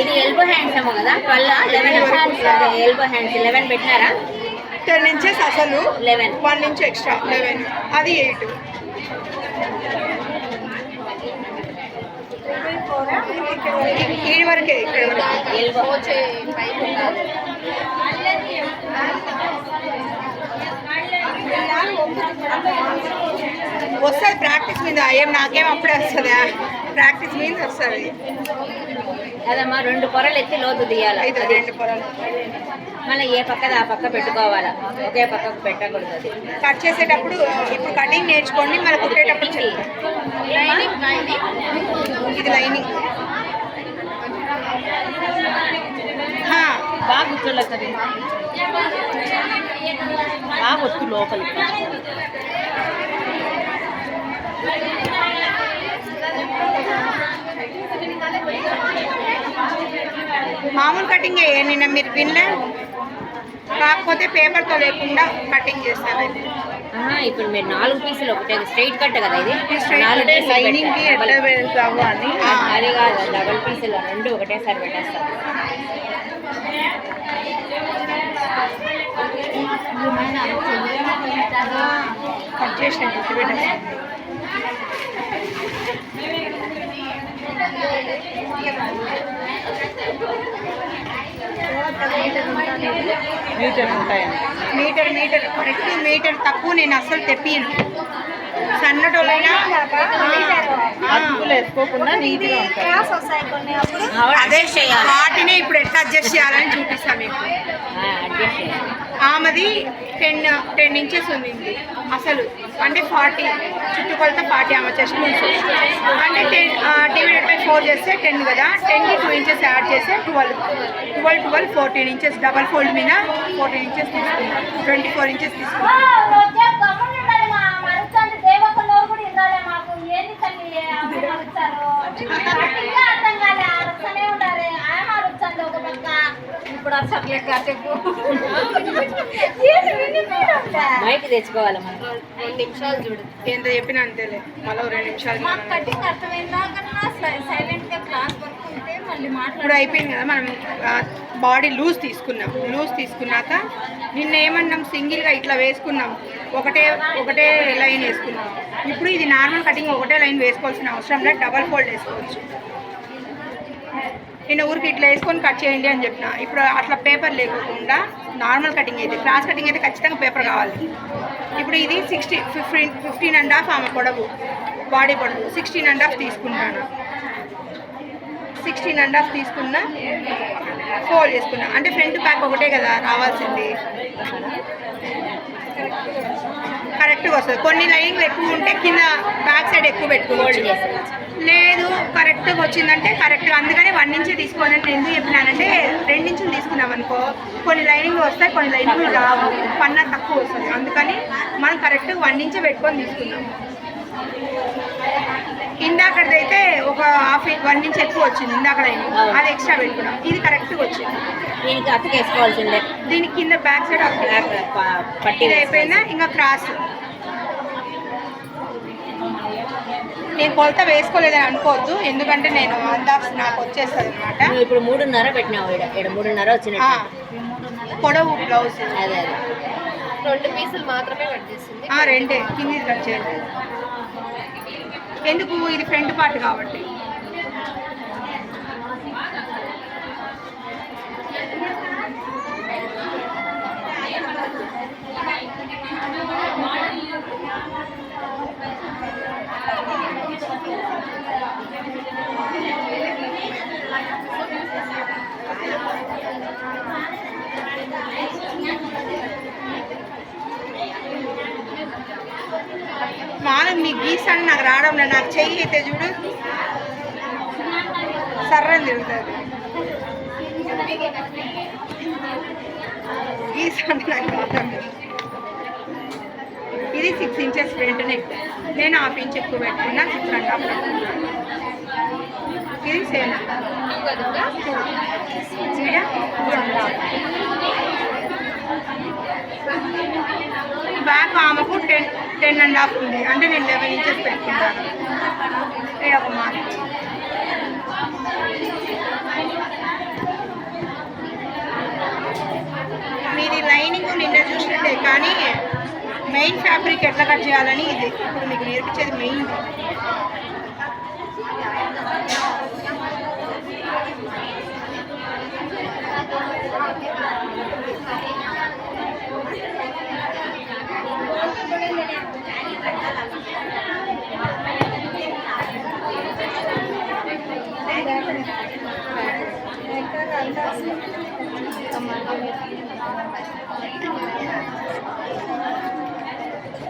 ఇది elbow hands ఏమో కదా? Twelve eleven elbow hands eleven పెట్టినారా? Ten inches అసలు. Eleven one inch extra. Eleven అది ఎయిట్. ఈ వరకే ఇక్కడ వరకు. ఎల్బో వస్తుంది ప్రాక్టీస్ మీద. ఏం నాకేం అప్పుడే వస్తుంది? ప్రాక్టీస్ మీద వస్తుంది. అదమ్మా రెండు పొరలు ఎత్తి లోతు తీయాలి? రెండు పొరలు. మళ్ళీ ఏ పక్కది ఆ పక్క పెట్టుకోవాలా? ఒకే పక్కకు పెట్టకూడదు అది. కట్ చేసేటప్పుడు ఇప్పుడు కటింగ్ నేర్చుకోండి మళ్ళీ కుట్టేటప్పుడు. ఇది. లైనింగ్ హా, బాగా వస్తు లోపలికి మామూలు కటింగ్ నిన్న మీరు వినలే? కాకపోతే పేపర్తో లేకుండా కటింగ్ చేస్తాను ఇప్పుడు మీరు నాలుగు పీసులు ఒకటే స్ట్రైట్ కట్ కదా ఇది? లైనింగ్ అది కాదు డబల్ పీసులు రెండు ఒకటేసారి పెట్టేస్తాం కట్ చేసిన పెట్టేస్తాను మీటర్ ఉంటాయని మీటర్ మీటర్ కరెక్ట్ మీటర్ తక్కువ నేను అస్సలు తెప్పియను సన్నటోళ్ళైనా అతుకులు వేసుకోకుండా నీట్గా ఉంటాయి. అదే వాటినే ఇప్పుడు ఎట్లా అడ్జస్ట్ చేయాలని చూపిస్తాను మీకు. అడ్జస్ట్ చేయాలి. ఆమెది టెన్ టెన్ ఇంచెస్ ఉంది అసలు అంటే ఫార్టీ చుట్టుకొలత ఫార్టీ ఆమె చెస్ట్ నుంచి అంటే టెన్ డివైడెడ్ బై ఫోర్ చేస్తే టెన్ కదా. టెన్కి టూ ఇంచెస్ యాడ్ చేస్తే twelve twelve twelve fourteen inches. Double fold మీద ఫోర్టీన్ ఇంచెస్ తీసుకున్నాను ట్వంటీ ఫోర్ ఇంచెస్ తీసుకున్నాను ఒక పక్క. గా చెప్పు. బయట తెచ్చుకోవాలి మనం? రెండు నిమిషాలు చూడు. ఎంత చెప్పినా అంతేలే. మళ్ళీ రెండు నిమిషాలు మాకు కటింగ్ అర్థమైందా కన్నా సైలెంట్గా క్లాస్ వర్క్ ఉంటే మళ్ళీ ఇప్పుడు మాట్లాడు అయిపోయింది కదా మనం బాడీ లూజ్ తీసుకున్నాం. లూజ్ తీసుకున్నాక నిన్న ఏమన్నాం? సింగిల్గా ఇట్లా వేసుకున్నాం. ఒకటే ఒకటే లైన్ వేసుకున్నాం. ఇప్పుడు ఇది నార్మల్ కటింగ్ ఒకటే లైన్ వేసుకోవాల్సిన అవసరం లేదు. డబల్ ఫోల్డ్ వేసుకోవచ్చు. నిన్న ఊరికి ఇట్లా వేసుకొని కట్ చేయండి అని చెప్పిన. ఇప్పుడు అట్లా పేపర్ లేకోకుండా నార్మల్ కటింగ్ అయితే క్రాస్ కటింగ్ అయితే ఖచ్చితంగా పేపర్ కావాలి. ఇప్పుడు ఇది sixty fifteen fifteen and half ఆమె పొడవు బాడీ పొడవు. సిక్స్టీన్ అండ్ హాఫ్ తీసుకుంటాను. సిక్స్టీన్ అండ్ హాఫ్ తీసుకున్నా ఫోల్డ్ చేసుకున్నా. అంటే ఫ్రంట్ బ్యాక్ ఒకటే కదా రావాల్సింది. కరెక్ట్గా వస్తుంది. కొన్ని లైన్లు ఎక్కువ ఉంటే కింద బ్యాక్ సైడ్ ఎక్కువ పెట్టుకోవచ్చు. లేదు కరెక్ట్గా వచ్చిందంటే కరెక్ట్గా. అందుకనే వన్ ఇంచే తీసుకోవాలని నేను ఎందుకు చెప్పినానంటే రెండు ఇంచులు తీసుకున్నాం అనుకో కొన్ని లైనింగ్ వస్తాయి కొన్ని లైనింగ్ రావు. పన్న తక్కువ వస్తుంది. అందుకని మనం కరెక్ట్గా వన్ ఇంచే పెట్టుకొని తీసుకున్నాం ఇందాకడైతే ఒక హాఫ్ వన్ ఇంచ్ ఎక్కువ వచ్చింది ఇందాక లైనింగ్ అది ఎక్స్ట్రా పెట్టుకున్నాం. ఇది కరెక్ట్గా వచ్చింది. దీనికి అతుకేసుకోవాల్సిందే దీని కింద బ్యాక్ సైడ్ పట్టీ ఇది అయిపోయిందా? ఇంకా క్రాస్ నేను కొలత వేసుకోలేదని అనుకోవద్దు. ఎందుకంటే నేను అందాస్ నాకు వచ్చేస్తుంది అనమాట ఇప్పుడు మూడున్నర పెట్టినావు ఇక్కడ మూడున్నర వచ్చినట్టు. పొడవు బ్లౌజ్ అదే అదే. రెండు పీసులు మాత్రమే కట్ చేసింది ఆ, రెండే. కింది కట్ చేయండి ఎందుకు ఇది ఫ్రంట్ పార్ట్ కాబట్టి? మామూలు నాకు రావడం లేదు. నాకు చెయ్యి అయితే చూడు. సర్రని తిరుగుతుంది. నాకు. ఇది సిక్స్ ఇంచెస్ ఫ్రంట్ నెక్ నేను హాఫ్ ఇంచ్ ఎక్కువ పెట్టుకున్నా సిక్స్ అండ్ హాఫ్ ఇది సేమ్ ఈడ బ్యాక్ ఆమెకు టెన్ టెన్ అండ్ హాఫ్ ఉంది. అంటే నేను లెవెన్ ఇంచెస్ పెట్టుకుంటాను ఇక్కడ ఒక మార్క్ మీది లైనింగ్ నిన్న చూసినట్టే కానీ మెయిన్ ఫ్యాబ్రిక్ ఎట్లా కట్ చేయాలని ఇది. ఇప్పుడు మీకు నేర్పించేది మెయిన్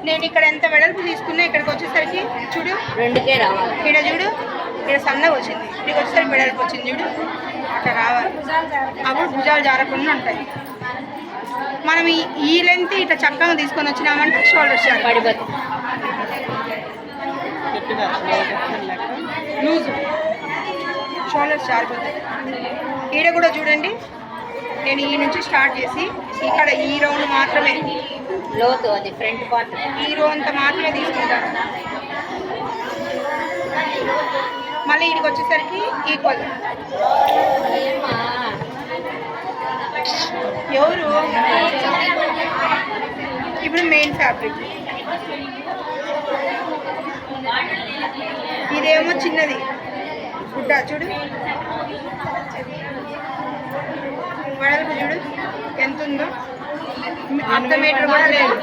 నేను ఇక్కడ ఎంత వెడల్పు తీసుకున్నా ఇక్కడికి వచ్చేసరికి చూడు. రెండుకే రావాలి. ఇక్కడ చూడు. ఇక్కడ సన్నగా వచ్చింది. ఇక్కడికి వచ్చేసరికి వెడల్పు వచ్చింది చూడు. అట్లా రావాలి. అప్పుడు భుజాలు జారకుండా ఉంటాయి. మనం ఈ ఈ లెంత్ ఇట్లా చక్కగా తీసుకొని వచ్చినామంటే షోల్డర్స్ జారి పడిపోతుంది లూజ్. షోల్డర్స్ జారిపోతాయి. ఈడ కూడా చూడండి. నేను ఈ నుంచి స్టార్ట్ చేసి ఇక్కడ ఈ రౌండ్ మాత్రమే. లోతు అది ఫ్రంట్ పార్ట్. ఈ రో అంత మాత్రమే తీసుకుంటాను మళ్ళీ ఇక్కడికి వచ్చేసరికి ఈక్వల్. ఎవరు? ఇప్పుడు మెయిన్ ఫ్యాబ్రిక్. ఇదేమో చిన్నది. గుడ్డ చూడు. వెడల్పు చూడు. ఎంత ఉందో. అర్ధ మీటర్ కూడా లేదు.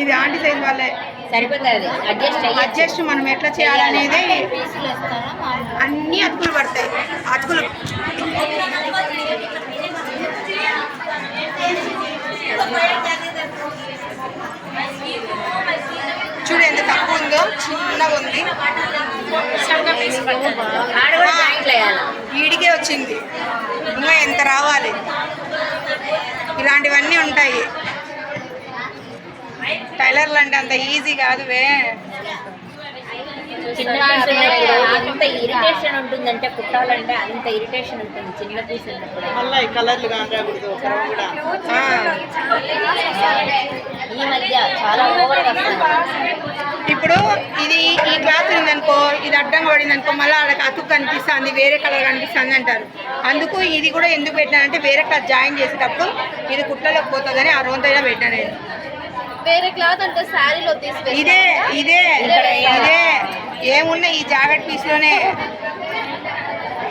ఇది ఆంటీ సైజ్ వాళ్ళే. సరిపోతుంది. అడ్జస్ట్ అడ్జస్ట్ మనం ఎట్లా చేయాలనేది అన్ని అతుకులు పడతాయి. అతుకులు. చూడు ఎంత తక్కువ ఉందో చిన్నగా ఉంది. ఈడికే వచ్చింది. ఇంకా ఎంత రావాలి? ఇలాంటివన్నీ ఉంటాయి. టైలర్లు అంటే అంత ఈజీ కాదువే అంత ఇరిటేషన్ ఉంటుందంటే కుట్టాలంటే అంత ఇరిటేషన్ ఉంటుంది చిన్న పీస్ ఈ మధ్య చాలా ఓవర్ ఇప్పుడు ఇది ఉందనుకో ఇది అడ్డంగా పడింది అనుకో మళ్ళీ ఆడ అతుకు కనిపిస్తుంది వేరే కలర్ కనిపిస్తుంది అంటారు. అందుకు ఇది కూడా ఎందుకు పెట్టానంటే వేరే క్లాత్ జాయిన్ చేసేటప్పుడు ఇది కుట్లలోకి పోతుందని ఆ రోజైనా పెట్టాను నేను వేరే క్లాత్ అంటే శారీలో తీసి ఇదే ఇదే ఇదే ఏమున్నా ఈ జాకెట్ పీస్లోనే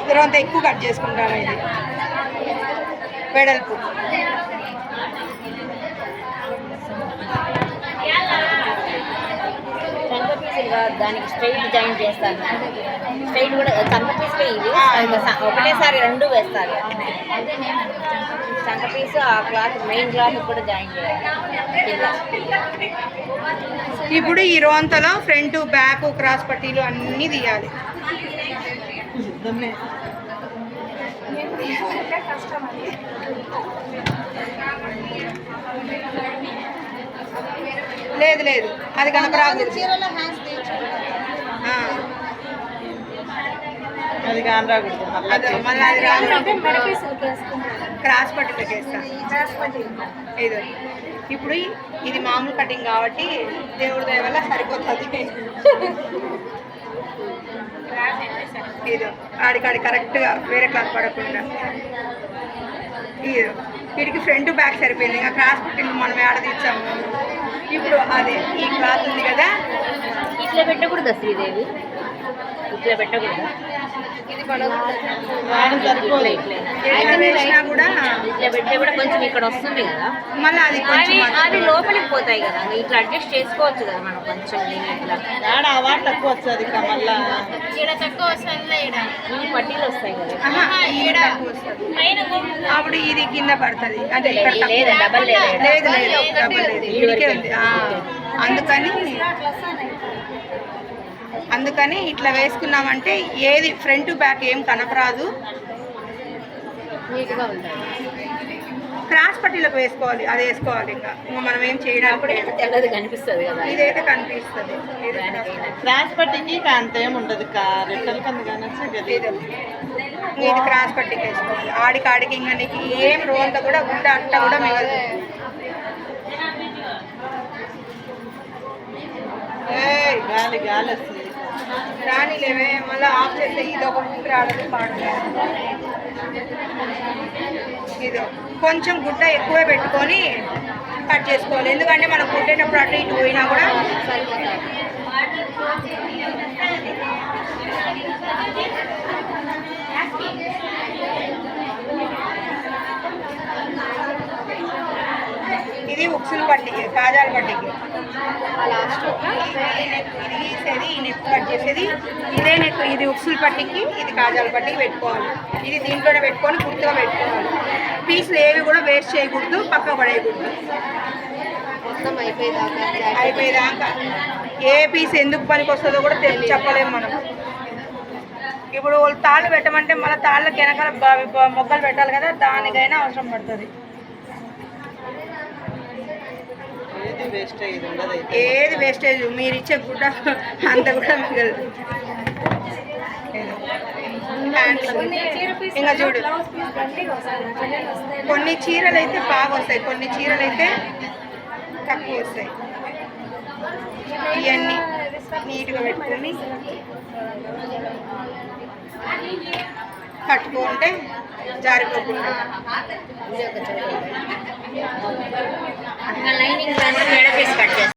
తర్వాత ఎక్కువ కట్ చేసుకుంటాను ఇది. వెడల్పు. కాదు దానికి స్ట్రైట్ జాయిన్ చేస్తారు. స్ట్రైట్ కూడా చంక పీసులు ఇవి. ఒకటేసారి రెండు వేస్తారు. చంక పీసు ఆ క్లాత్ మెయిన్ క్లాత్ కూడా జాయిన్ చేయాలి. ఇప్పుడు ఈ రోంతలో ఫ్రంట్ బ్యాక్ క్రాస్ పట్టీలు అన్నీ తీయాలి. లేదు లేదు. అది కనపరాదు అది మళ్ళీ అదే మళ్ళీ అది రాదు క్రాస్ పట్టీలకి వేస్తా ఇదో ఇప్పుడు ఇది మామూలు కటింగ్ కాబట్టి దేవుడి దయ వల్ల సరిపోతుంది. ఇదో. ఆడికాడి కరెక్ట్గా వేరే క్లాత్ పడకుండా. ఇదో. వీడికి ఫ్రంట్ బ్యాక్ సరిపోయింది. ఇంకా క్రాస్ పట్టింగ్ మనం ఏడ తీర్చాము. ఇప్పుడు అదే ఈ క్లాత్ ఉంది కదా. ఇట్లా పెట్టకూడదు శ్రీదేవి? ఇట్లా పెట్టకూడదు కూడా ఇట్లా పెట్టే కూడా కొంచెం ఇక్కడ వస్తుంది కదా మళ్ళీ అది అవి అవి లోపలికి పోతాయి కదా ఇట్లా అడ్జస్ట్ చేసుకోవచ్చు కదా మనం కొంచెం ఇట్లా తక్కువ వస్తుంది ఈడ తక్కువ వస్తుంది పట్టీలు వస్తాయి కదా ఈడ అప్పుడు ఇది కింద పడుతుంది అంటే ఇక్కడ తక్కువ. డబల్ లేదు లేదు లేదు అందుకని అందుకని ఇట్లా వేసుకున్నామంటే ఏది ఫ్రంట్ బ్యాక్ ఏం కనపరాదు. క్రాస్ పట్టీలకు వేసుకోవాలి అది వేసుకోవాలి ఇంకా. ఇంకా మనం ఏం చేయడానికి. తెల్లది కనిపిస్తుంది కదా. ఇదైతే కనిపిస్తుంది. క్రాస్ పట్టికి ఇక అంత ఏమి ఉండదు కా రెట్టల కంది కానీ ఇది. ఇది క్రాస్ పట్టికి వేసుకోవాలి. ఆడికి ఆడికి ఇంకా నీకు ఏం రోంత కూడా గుడ్డ అట్ట కూడా మిగలదు. ఏయ్, గాలి గాలి వస్తుంది. రాని లేవే మళ్ళీ ఆఫ్ చేస్తే ఇది ఒక ఊపిరి రావడం పాడదు ఇది. కొంచెం గుడ్డ ఎక్కువే పెట్టుకొని కట్ చేసుకోవాలి. ఎందుకంటే మనం కుట్టేటప్పుడు అటు ఇటు పోయినా కూడా ఇది ఉక్సులు పట్టికి కాజాల పట్టికి. లాస్ట్ ఇది నెక్ ఇది గీసేది ఈ నెక్ కట్ చేసేది. ఇదే నెక్ ఇది ఉక్సులు పట్టికి ఇది కాజాల పట్టికి పెట్టుకోవాలి. ఇది దీంట్లోనే పెట్టుకొని గుర్తుగా పెట్టుకోవాలి. పీసులు ఏవి కూడా వేస్ట్ చేయకూడదు పక్క పడేయకూడదు. మొత్తం అయిపోయేదాకా అయిపోయేదాకా. ఏ పీస్ ఎందుకు పనికి వస్తుందో కూడా తెలిసి చెప్పలేము మనం. ఇప్పుడు వాళ్ళు తాళ్ళు పెట్టమంటే మళ్ళీ తాళ్ళకి వెనకాల మొగ్గలు పెట్టాలి కదా దానికైనా అవసరం పడుతుంది. ఏది ఉండదు వేస్టేజ్ మీరు ఇచ్చే గుడ్డ అంత కూడా మిగలదు. ఇంకా చూడు. కొన్ని చీరలు అయితే బాగా వస్తాయి. కొన్ని చీరలు అయితే తక్కువ వస్తాయి. ఇవన్నీ నీట్గా పెట్టుకొని. కట్టుకుంటే జారిపోకుండా. Lining cut